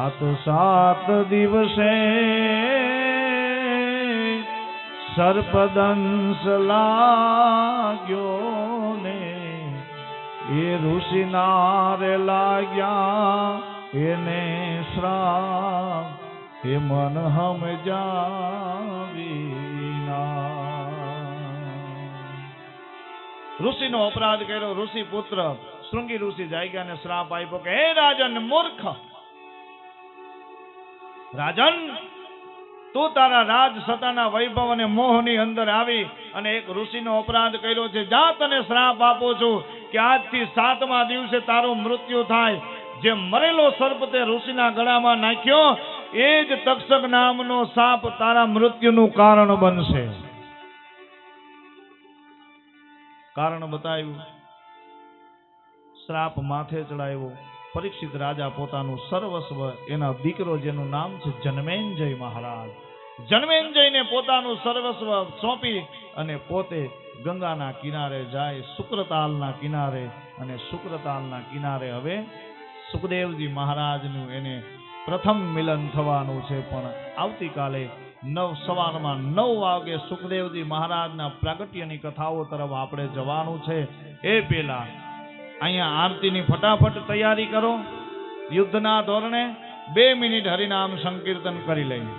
સાત સાત દિવસે સર્પદંશ લાગ્યો ને. એ ઋષિનારે લાગ્યા, એને શ્રાપ, હે મન હમ ઋષિનો અપરાધ કર્યો, ઋષિ પુત્ર, શૃંગી ઋષિ જાગ્યાને શ્રાપ આપ્યો કે, હે રાજન મૂર્ખ રાજન, તું તારા રાજ સત્તાના વૈભવ અને મોહની અંદર આવી અને એક ઋષિનો અપરાધ કર્યો છે. જા તને શ્રાપ આપો છું કે આજથી સાતમા દિવસે તારું મૃત્યુ થાય. જે મરેલો સર્પ તે ઋષિના ગળામાં નાખ્યો, એ જ તક્ષક નામનો સાપ તારા મૃત્યુનું કારણ બનશે. કારણ બતાવ્યું. શ્રાપ માથે ચડાવ્યો. પરીક્ષિત રાજા પોતાનું સર્વસ્વ, એના દીકરો જેનું નામ છે જન્મેન્જય મહારાજ. જન્મેન્જયને પોતાનું સર્વસ્વ સોંપી અને પોતે ગંગાના કિનારે જાય, શુક્રતાલના કિનારે અને શુક્રતાલના કિનારે હવે સુખદેવજી મહારાજનું એને પ્રથમ મિલન થવાનું છે. પણ આવતીકાલે નવ, સવારમાં નવ વાગે સુખદેવજી મહારાજના પ્રાગટ્યની કથાઓ તરફ આપણે જવાનું છે. એ પેલા અહીંયા આરતીની ફટાફટ તૈયારી કરો. યુદ્ધના ધોરણે બે મિનિટ હરિનામ સંકીર્તન કરી લઈએ.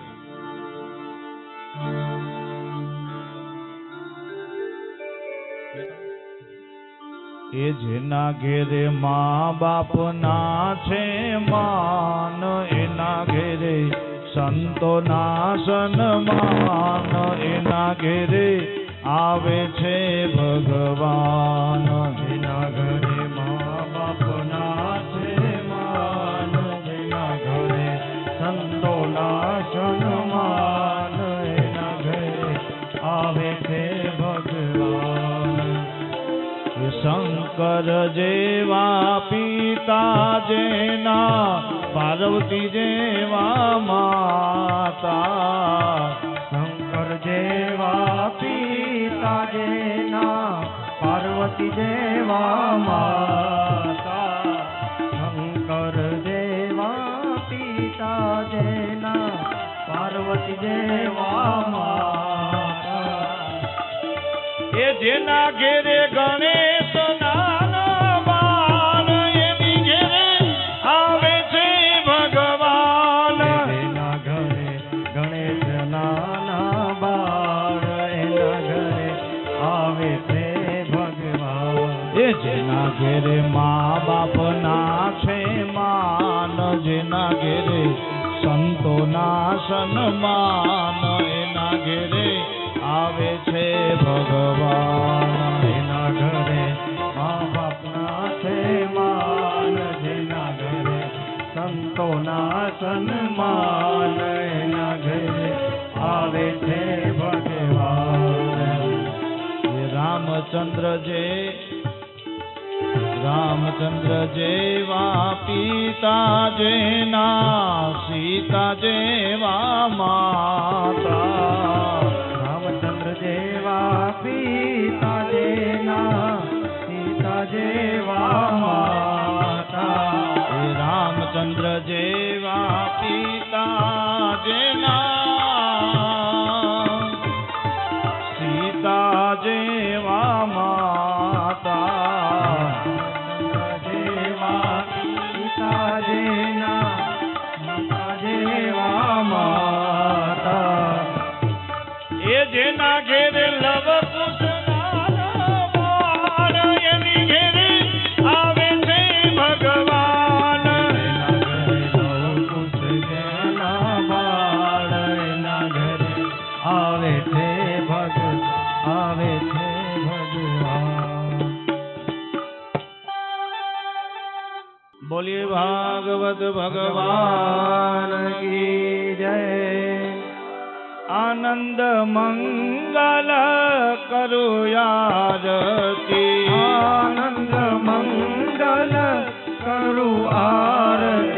એ જેના ઘેરે મા બાપ ના છે, માન, એના ઘેરે સંતો ના સન્માન, એના ઘેરે આવે છે ભગવાન, એના ઘરે શંકર જેવા પિતા જેના પાર્વતી જેવા માતા, શંકર જેવા પિતા જેના પાર્વતી જેવા માતા, શંકર જેવા પિતા જેના પાર્વતી જેવા માતા. એ જેના ઘેરે ગણેશ જેના ઘેરે સંતો ના સન્માન એના ઘેરે આવે છે ભગવાન એના ઘરે મા બાપના છે માન જેના ઘરે સંતોના સન્માન એના ઘરે આવે છે ભગવાન રામચંદ્ર જે રામચંદ્ર જેવા પિતા જેના સીતા જેવા માતા. રામચંદ્ર જેવા પિતા જેના સીતા જેવા માતા. રામચંદ્ર જેવા આનંદ કરો આરતી આનંદ મંગલ કરો આરતી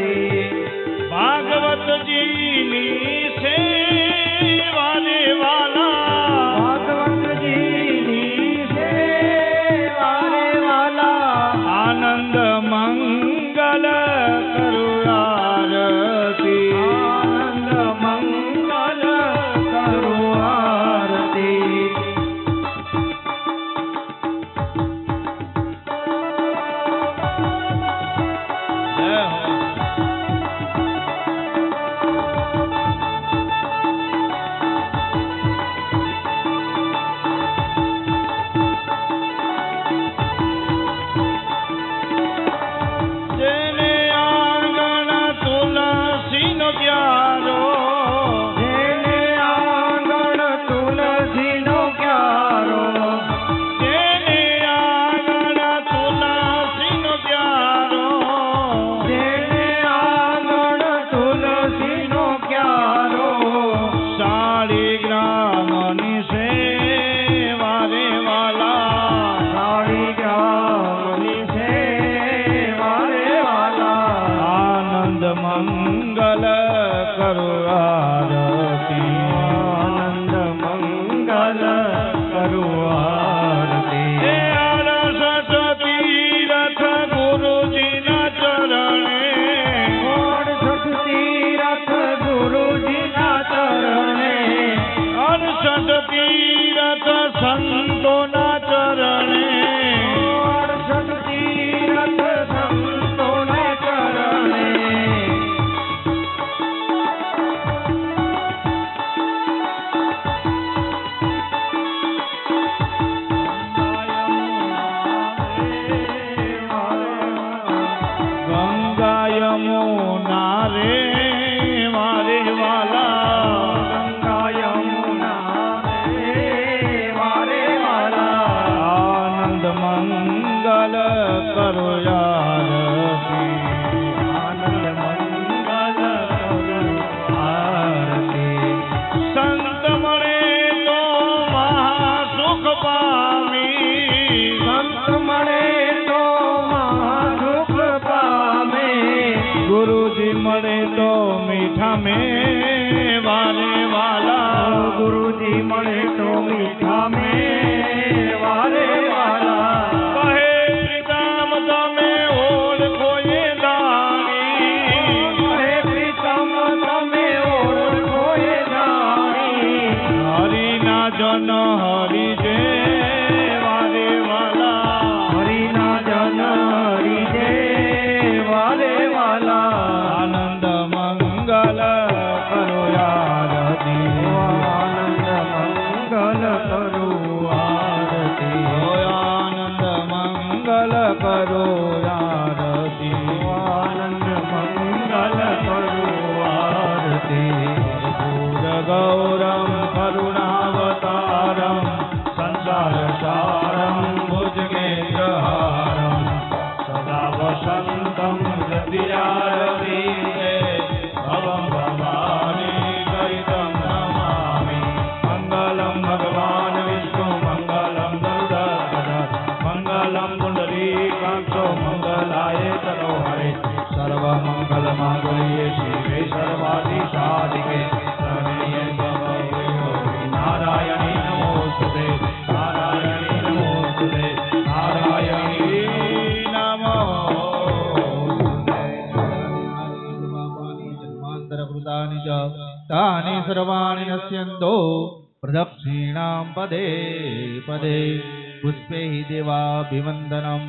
તાની સર્વાણિ पदे પદે પદે પુષ્પે દેવાભિવંદનમ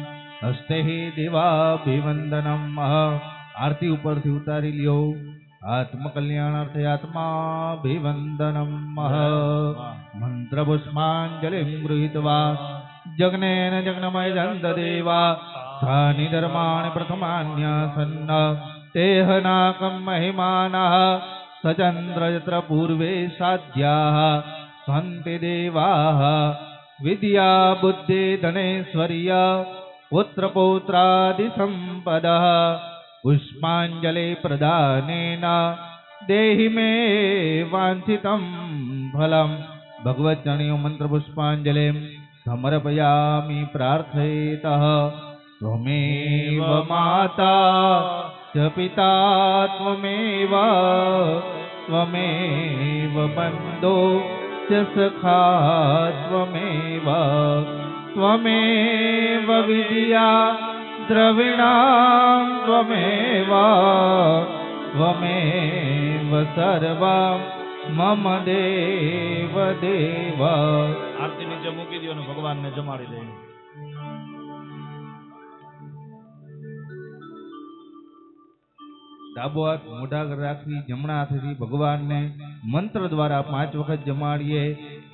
હસ્તે દેવાભિવંદનમ આરતી ઉપરથી ઉતારી લ્યો આત્મકલ્યાણાર્થે આત્માભિવંદનમ। મંત્ર પુષ્પાંજલિ ગૃહીત્વા। જગ્નેન જગ્નમય દંતદેવા। સ્થાનિ ધર્માણિ પ્રથમાન્યાસન્ન તેહનાકમ મહિમાનઃ स चन्द्र यत्र पूर्वे साध्याः। सन्ति देवाः। विद्या बुद्धिदनेश्वर्या पुत्रपौत्रादिसम्पदः। पुष्पाञ्जले प्रदानेन देहि मे वाञ्छितं फलम्। भगवज्जनयो मन्त्रपुष्पाञ्जलिम् समर्पयामि प्रार्थयितः। त्वमेव माता ત્વમેવ માતા ચ પિતા ત્વમેવ ત્વમેવ બંધો ચ સખા ત્વમેવ ત્વમેવ વિદ્યા દ્રવિણાં ત્વમેવ ત્વમેવ સર્વા મમ દેવ દેવ આરતી નીચે મૂકી દો ભગવાનને જમાડી દે. ડાબો હાથ મોઢા આગળ રાખી જમણા હાથેથી ભગવાનને મંત્ર દ્વારા પાંચ વખત જમાડીએ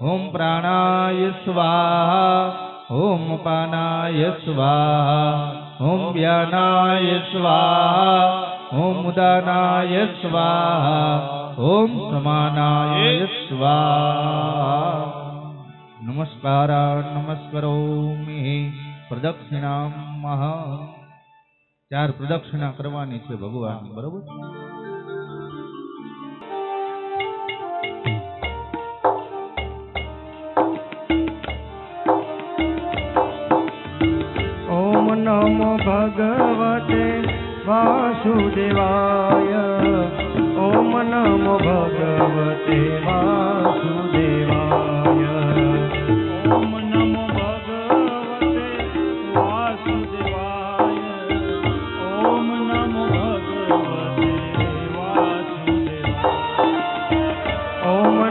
ઓમ પ્રાણાય સ્વાહા ઓમ પાનાય સ્વાહા ઓમ વ્યાનાય સ્વાહા ઓમ ઉદાનાય સ્વાહા ઓમ સમાનાય સ્વાહા નમસ્કાર નમસ્કરોમિ પ્રદક્ષિણામ મહા ચાર પ્રદક્ષિણા કરવાની છે ભગવાન બરોબર? નમો ભગવતે વાસુદેવાય. ઓમ નમો ભગવતે વાસુદેવાય.